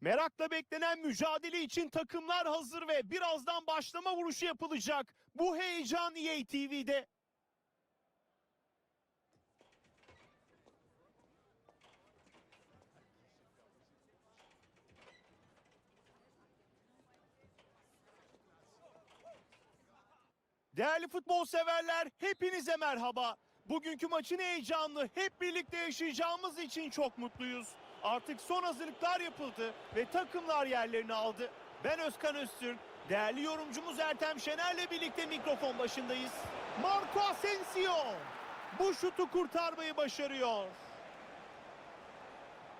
Merakla beklenen mücadele için takımlar hazır ve birazdan başlama vuruşu yapılacak. Bu heyecan EA TV'de. Değerli futbol severler, hepinize merhaba. Bugünkü maçın heyecanını hep birlikte yaşayacağımız için çok mutluyuz. Artık son hazırlıklar yapıldı ve takımlar yerlerini aldı. Ben Özkan Öztürk, değerli yorumcumuz Ertem Şener'le birlikte mikrofon başındayız. Marco Asensio bu şutu kurtarmayı başarıyor.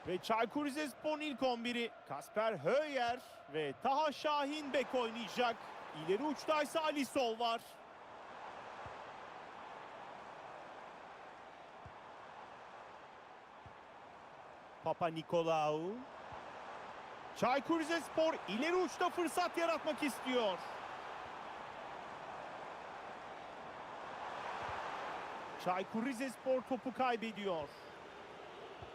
Ve Çaykur Rizespor'un ilk 11'i Kasper Höyer ve Taha Şahin bek oynayacak. İleri uçtaysa Ali Sol var. Papa Nikolaou. Çaykur Rizespor ileri uçta fırsat yaratmak istiyor. Çaykur Rizespor topu kaybediyor.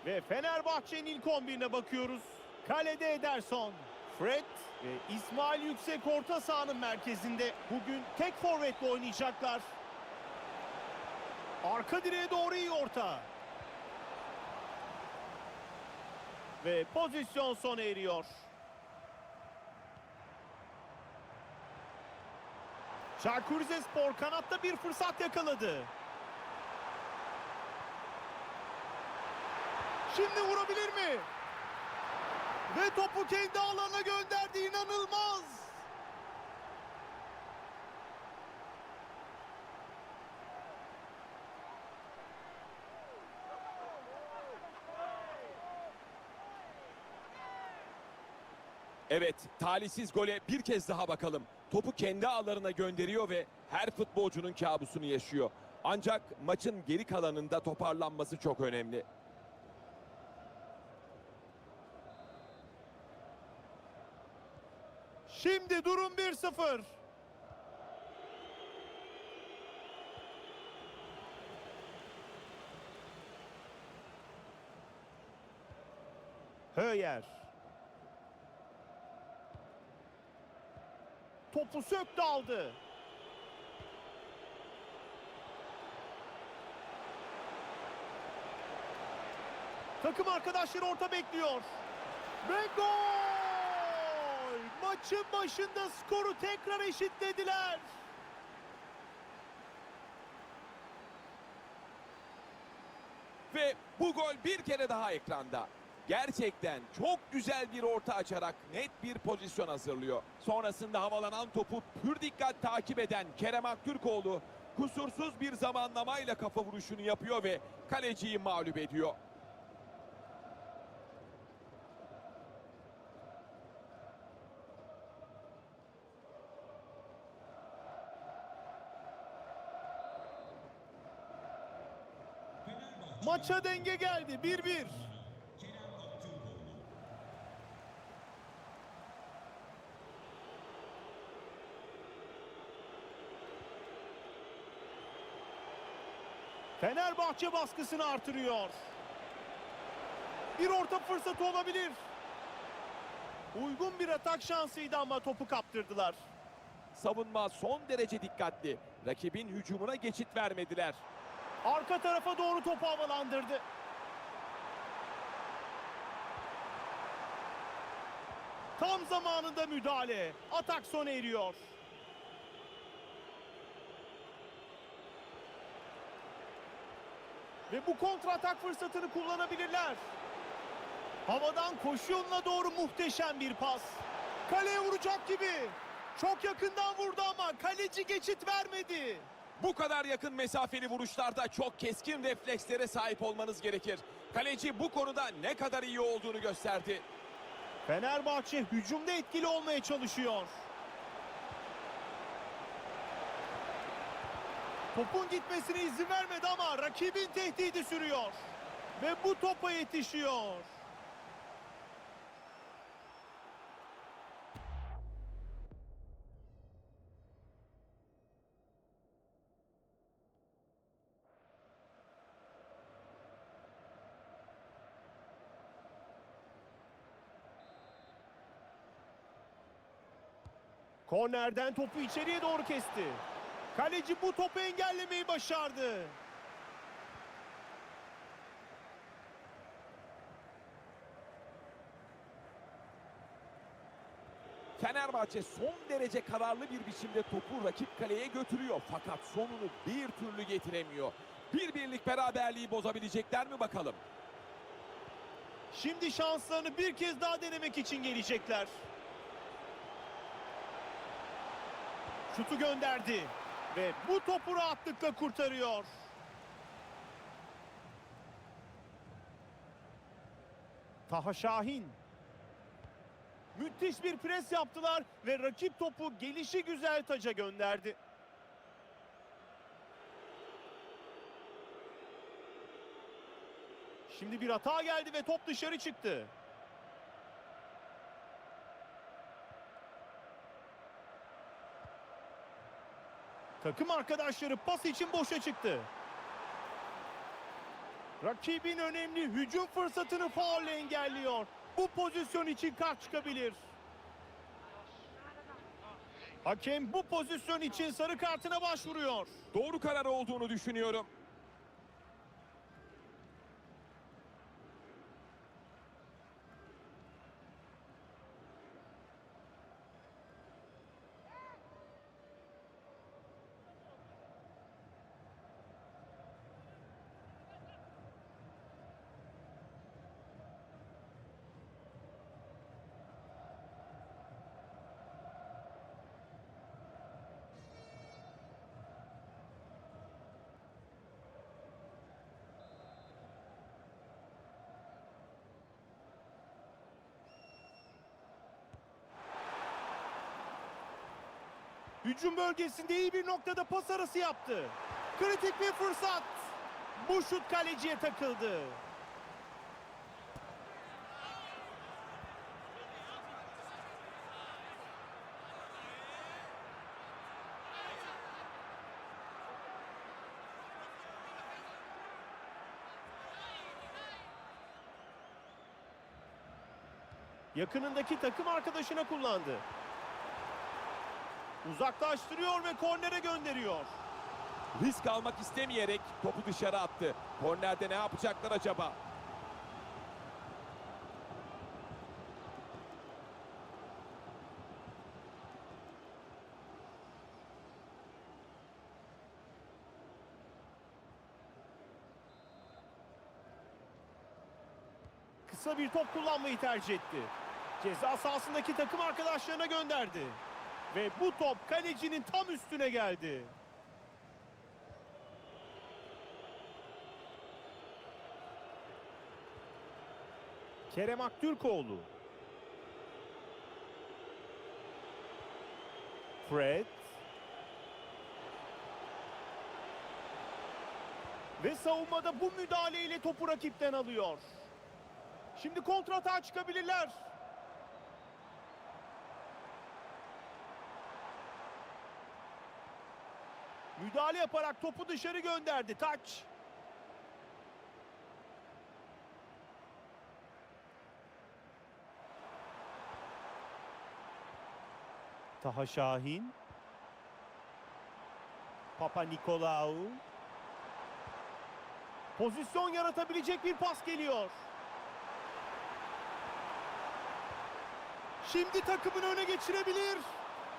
Ve Fenerbahçe'nin ilk 11'ine bakıyoruz. Kalede Ederson, Fred ve İsmail Yüksek orta sahanın merkezinde. Bugün tek forvetle oynayacaklar. Arka direğe doğru iyi orta. Ve pozisyon sona eriyor. Çaykur Rizespor kanatta bir fırsat yakaladı. Şimdi vurabilir mi? Ve topu kendi alanına gönderdi. İnanılmaz. Evet, talihsiz gole bir kez daha bakalım. Topu kendi ağlarına gönderiyor ve her futbolcunun kabusunu yaşıyor. Ancak maçın geri kalanında toparlanması çok önemli. Şimdi durum 1-0. Höyer. Topu söktü aldı. Takım arkadaşları orta bekliyor. Ve gol! Maçın başında skoru tekrar eşitlediler. Ve bu gol bir kere daha ekranda. Gerçekten çok güzel bir orta açarak net bir pozisyon hazırlıyor. Sonrasında havalanan topu pür dikkat takip eden Kerem Aktürkoğlu kusursuz bir zamanlamayla kafa vuruşunu yapıyor ve kaleciyi mağlup ediyor. Maça denge geldi 1-1. Fenerbahçe baskısını artırıyor. Bir orta fırsatı olabilir. Uygun bir atak şansıydı ama topu kaptırdılar. Savunma son derece dikkatli. Rakibin hücumuna geçit vermediler. Arka tarafa doğru topu havalandırdı. Tam zamanında müdahale. Atak sona eriyor. Ve bu kontra atak fırsatını kullanabilirler. Havadan koşu yoluna doğru muhteşem bir pas. Kaleye vuracak gibi. Çok yakından vurdu ama kaleci geçit vermedi. Bu kadar yakın mesafeli vuruşlarda çok keskin reflekslere sahip olmanız gerekir. Kaleci bu konuda ne kadar iyi olduğunu gösterdi. Fenerbahçe hücumda etkili olmaya çalışıyor. Topun gitmesine izin vermedi ama rakibin tehdidi sürüyor. Ve bu topa yetişiyor. Kornerden topu içeriye doğru kesti. Kaleci bu topu engellemeyi başardı. Fenerbahçe son derece kararlı bir biçimde topu rakip kaleye götürüyor. Fakat sonunu bir türlü getiremiyor. Bir birlik beraberliği bozabilecekler mi bakalım? Şimdi şanslarını bir kez daha denemek için gelecekler. Şutu gönderdi ve bu topu rahatlıkla kurtarıyor. Taha Şahin. Müthiş bir pres yaptılar ve rakip topu gelişi güzel taca gönderdi. Şimdi bir hata geldi ve top dışarı çıktı. Takım arkadaşları pas için boşa çıktı. Rakibin önemli hücum fırsatını faulle engelliyor. Bu pozisyon için kart çıkabilir. Hakem bu pozisyon için sarı kartına başvuruyor. Doğru karar olduğunu düşünüyorum. Hücum bölgesinde iyi bir noktada pas arası yaptı. Kritik bir fırsat. Bu şut kaleciye takıldı. Yakınındaki takım arkadaşına kullandı. Uzaklaştırıyor ve kornere gönderiyor. Risk almak istemeyerek topu dışarı attı. Kornerde ne yapacaklar acaba? Kısa bir top kullanmayı tercih etti. Ceza sahasındaki takım arkadaşlarına gönderdi. Ve bu top kalecinin tam üstüne geldi. Kerem Aktürkoğlu. Fred. Ve savunmada bu müdahaleyle topu rakipten alıyor. Şimdi kontratağa çıkabilirler. Müdahale yaparak topu dışarı gönderdi. Taç. Taha Şahin. Papa Nikolaou. Pozisyon yaratabilecek bir pas geliyor. Şimdi takımını öne geçirebilir.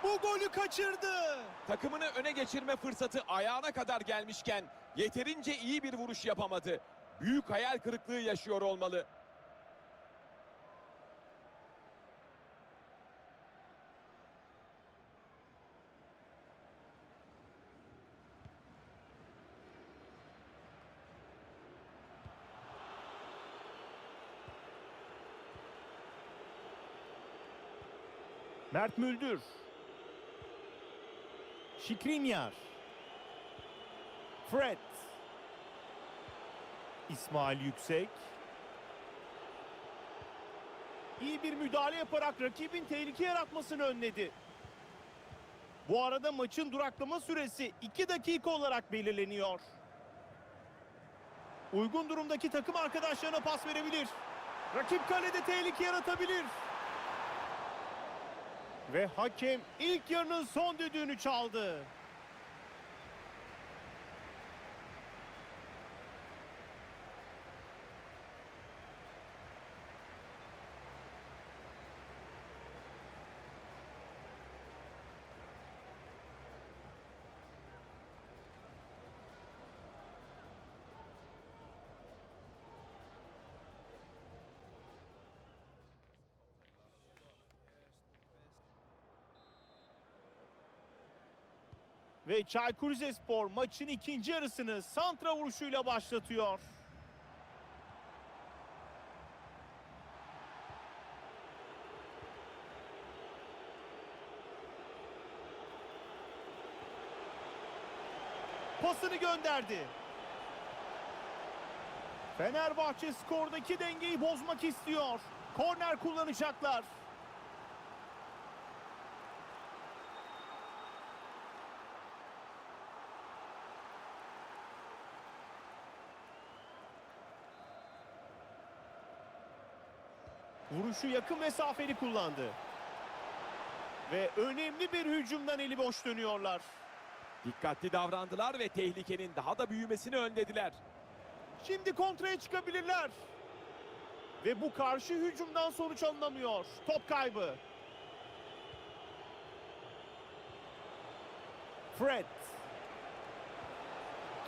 Bu golü kaçırdı. Takımını öne geçirme fırsatı ayağına kadar gelmişken yeterince iyi bir vuruş yapamadı. Büyük hayal kırıklığı yaşıyor olmalı. Mert Müldür. Şikrinyar. Fred. İsmail Yüksek. İyi bir müdahale yaparak rakibin tehlike yaratmasını önledi. Bu arada maçın duraklama süresi 2 dakika olarak belirleniyor. Uygun durumdaki takım arkadaşlarına pas verebilir. Rakip kalede tehlike yaratabilir. Ve hakem ilk yarının son düdüğünü çaldı. Ve Çaykur Rizespor maçın ikinci yarısını santra vuruşuyla başlatıyor. Pasını gönderdi. Fenerbahçe skordaki dengeyi bozmak istiyor. Korner kullanacaklar. Vuruşu yakın mesafeli kullandı. Ve önemli bir hücumdan eli boş dönüyorlar. Dikkatli davrandılar ve tehlikenin daha da büyümesini önlediler. Şimdi kontraya çıkabilirler. Ve bu karşı hücumdan sonuç alınamıyor. Top kaybı. Fred.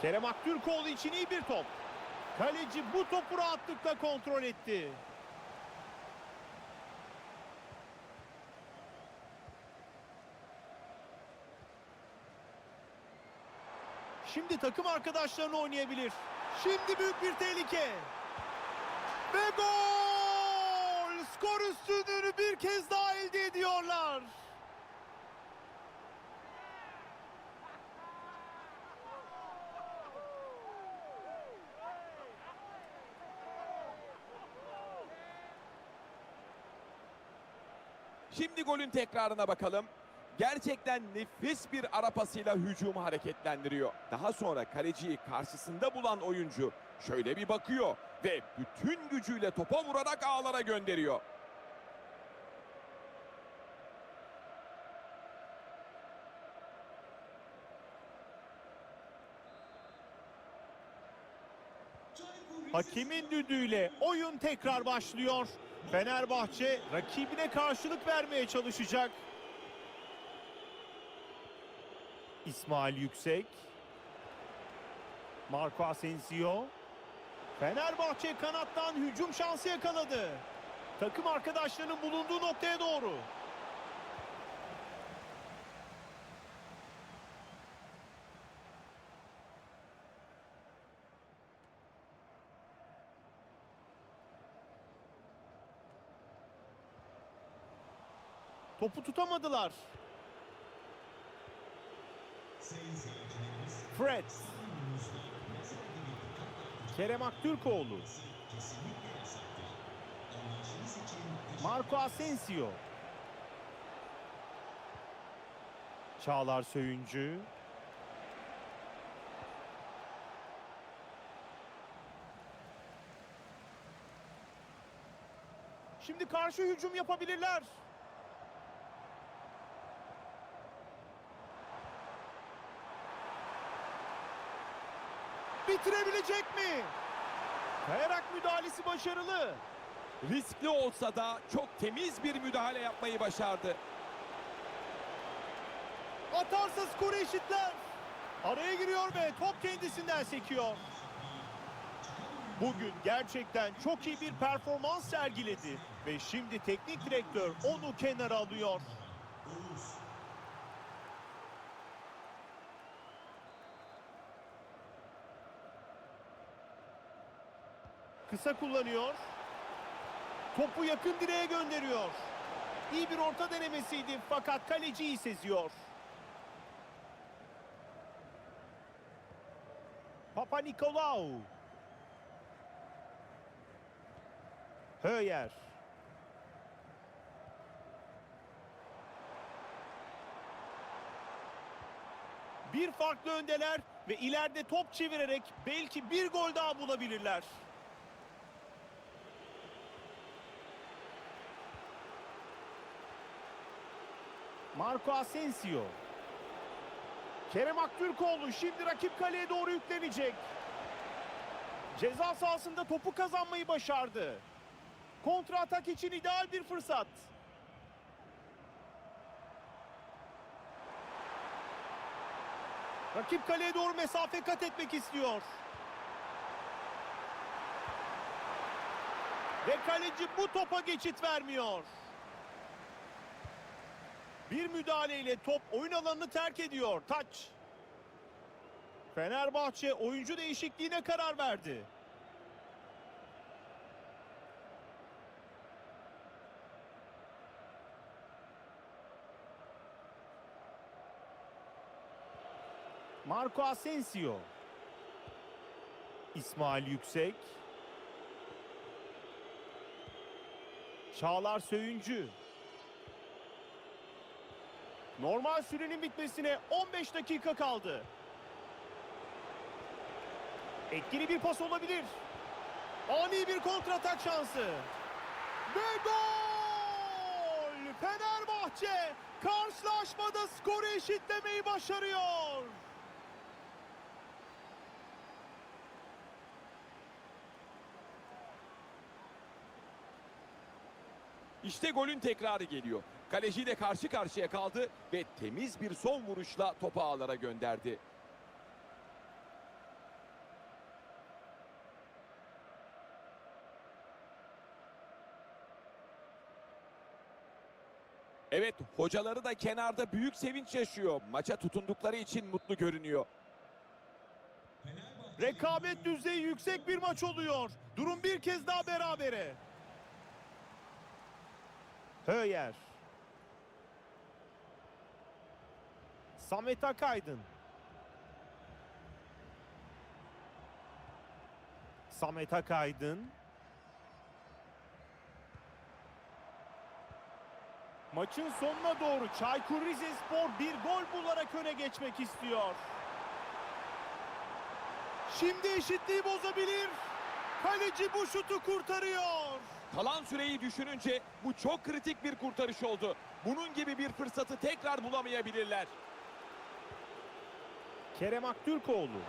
Kerem Aktürkoğlu için iyi bir top. Kaleci bu topu rahatlıkla kontrol etti. Şimdi takım arkadaşlarını oynayabilir. Şimdi büyük bir tehlike. Ve gol! Skor üstünlüğünü bir kez daha elde ediyorlar. Şimdi golün tekrarına bakalım. Gerçekten nefis bir ara pasıyla hücumu hareketlendiriyor. Daha sonra kaleciyi karşısında bulan oyuncu şöyle bir bakıyor ve bütün gücüyle topa vurarak ağlara gönderiyor. Hakemin düdüğüyle oyun tekrar başlıyor. Fenerbahçe rakibine karşılık vermeye çalışacak. İsmail Yüksek. Marco Asensio. Fenerbahçe kanattan hücum şansı yakaladı. Takım arkadaşlarının bulunduğu noktaya doğru. Topu tutamadılar. Fred. Kerem Aktürkoğlu. Marco Asensio. Çağlar Söyüncü. Şimdi karşı hücum yapabilirler. Bitirebilecek mi? Kayarak müdahalesi başarılı. Riskli olsa da çok temiz bir müdahale yapmayı başardı. Atarsa skoru eşitler. Araya giriyor ve top kendisinden sekiyor. Bugün gerçekten çok iyi bir performans sergiledi. Ve şimdi teknik direktör onu kenara alıyor. Kısa kullanıyor. Topu yakın direğe gönderiyor. İyi bir orta denemesiydi fakat kaleci iyi seziyor. Papa Nikolaou. Höyer. Bir farklı öndeler ve ileride top çevirerek belki bir gol daha bulabilirler. Marco Asensio. Kerem Aktürkoğlu şimdi rakip kaleye doğru yüklenecek. Ceza sahasında topu kazanmayı başardı. Kontra atak için ideal bir fırsat. Rakip kaleye doğru mesafe kat etmek istiyor. Ve kaleci bu topa geçit vermiyor. Bir müdahaleyle top oyun alanını terk ediyor. Taç. Fenerbahçe oyuncu değişikliğine karar verdi. Marco Asensio. İsmail Yüksek. Çağlar Söyüncü. Normal sürenin bitmesine 15 dakika kaldı. Etkili bir pas olabilir. Ani bir kontratak şansı. Ve gol! Fenerbahçe karşılaşmada skoru eşitlemeyi başarıyor. İşte golün tekrarı geliyor. Kaleciyle karşı karşıya kaldı ve temiz bir son vuruşla topu ağlara gönderdi. Evet, hocaları da kenarda büyük sevinç yaşıyor. Maça tutundukları için mutlu görünüyor. Rekabet düzeyi yüksek bir maç oluyor. Durum bir kez daha berabere. Höyer. Samet Akaydın. Samet Akaydın. Maçın sonuna doğru Çaykur Rizespor bir gol bularak öne geçmek istiyor. Şimdi eşitliği bozabilir. Kaleci bu şutu kurtarıyor. Kalan süreyi düşününce bu çok kritik bir kurtarış oldu. Bunun gibi bir fırsatı tekrar bulamayabilirler. Kerem Aktürkoğlu.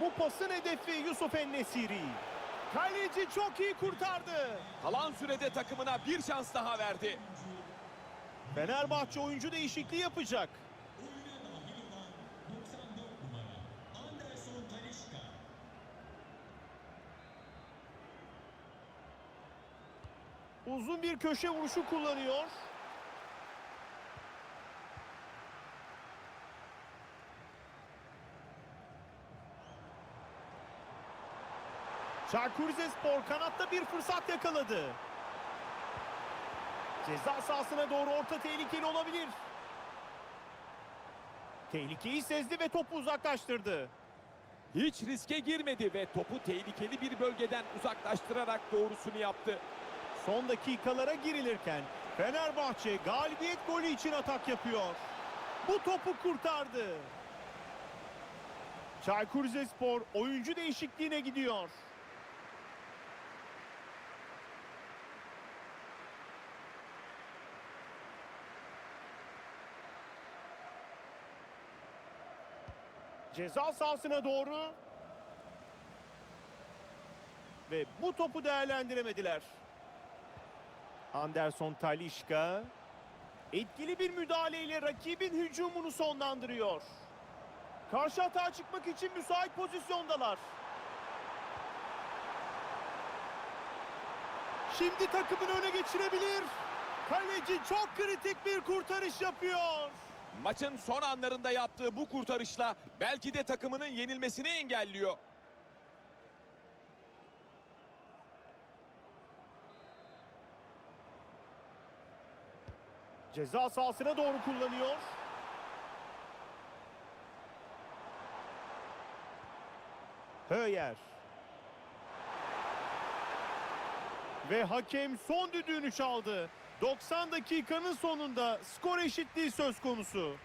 Bu pasın hedefi Yusuf Ennesiri. Kaleci çok iyi kurtardı. Kalan sürede takımına bir şans daha verdi. Fenerbahçe oyuncu değişikliği yapacak. Uzun bir köşe vuruşu kullanıyor. Çaykur Rizespor kanatta bir fırsat yakaladı. Ceza sahasına doğru orta tehlikeli olabilir. Tehlikeyi sezdi ve topu uzaklaştırdı. Hiç riske girmedi ve topu tehlikeli bir bölgeden uzaklaştırarak doğrusunu yaptı. Son dakikalara girilirken Fenerbahçe galibiyet golü için atak yapıyor. Bu topu kurtardı. Çaykur Rizespor oyuncu değişikliğine gidiyor. Ceza sahasına doğru ve bu topu değerlendiremediler. Anderson Talişka etkili bir müdahaleyle rakibin hücumunu sonlandırıyor. Karşı atağa çıkmak için müsait pozisyondalar. Şimdi takımını öne geçirebilir. Kaleci çok kritik bir kurtarış yapıyor. Maçın son anlarında yaptığı bu kurtarışla belki de takımının yenilmesini engelliyor. Ceza sahasına doğru kullanıyor. Höyer. Ve hakem son düdüğünü çaldı. 90 dakikanın sonunda skor eşitliği söz konusu.